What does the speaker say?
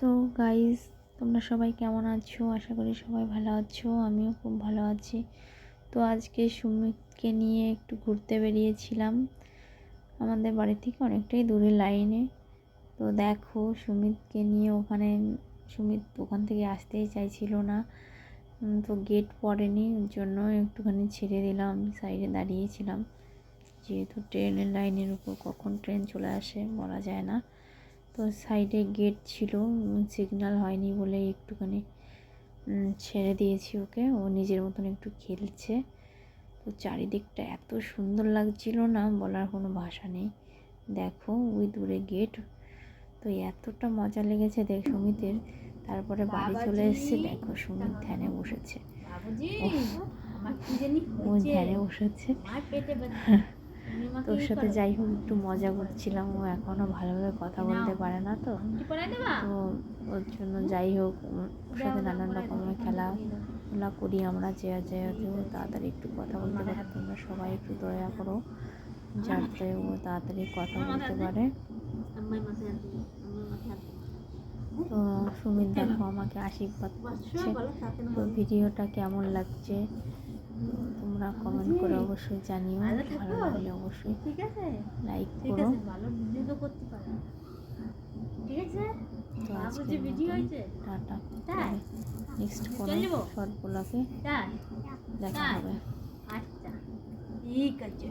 So guys, তোমরা সবাই কেমন আছো? আশা করি সবাই ভালো আছো, আমিও খুব ভালো আছি। তো আজকে সুমিতকে নিয়ে একটু ঘুরতে বেরিয়েছিলাম। আমাদের বাড়ি থেকে অনেকটাই দূরে লাইনে তো দেখো, সুমিতকে নিয়ে ওখানে সুমিত ওখান থেকে আসতেই চাইছিল না। তো গেট পড়েনি জন্য একটুখানি ছেড়ে দিলাম সাইডে দাঁড়িয়েছিলাম। যেহেতু ট্রেনের লাইনের উপর কখন ট্রেন চলে আসে বলা যায় না। তো সাইডে গেট ছিল সিগন্যাল হয়নি বলে একটুখানি ছেড়ে দিয়েছি ওকে। ও নিজের মতন একটু খেলছে। তো চারিদিকটা এত সুন্দর লাগছিল না বলার কোনো ভাষা নেই। দেখো ওই দূরে গেট তো এতটা মজা লেগেছে দেখ সুমিতের। তারপরে বাড়ি চলে এসেছে দেখো সুমিত ধ্যানে বসেছে। ও ধ্যানে বসেছে। তোর সাথে যাই হোক একটু মজা করছিলাম। ও এখনও ভালোভাবে কথা বলতে পারে না তো। তো ওর জন্য যাই হোক ওর সাথে নানান রকমের খেলা খেলা করি আমরা যে যে তাড়াতাড়ি একটু কথা বলতে পারে। তোমরা সবাই একটু দয়া করো যাতে ও তাড়াতাড়ি কথা বলতে পারে। তো সুমিত দেখো আমাকে আশীর্বাদ করছে। তো ভিডিওটা কেমন লাগছে? তোমরা কমেন্ট করে অবশ্যই জানিও। ভালো লাগলে অবশ্যই ঠিক আছে? লাইক ঠিক করো। আছে ভালো ভিডিও করতে পারো। ঠিক আছে? তো আজকে ভিডিও হয়েছে? টাটা? নেক্সট কোনো? শর্ট ব্লগে দেখা হবে। আচ্ছা। ঠিক আছে।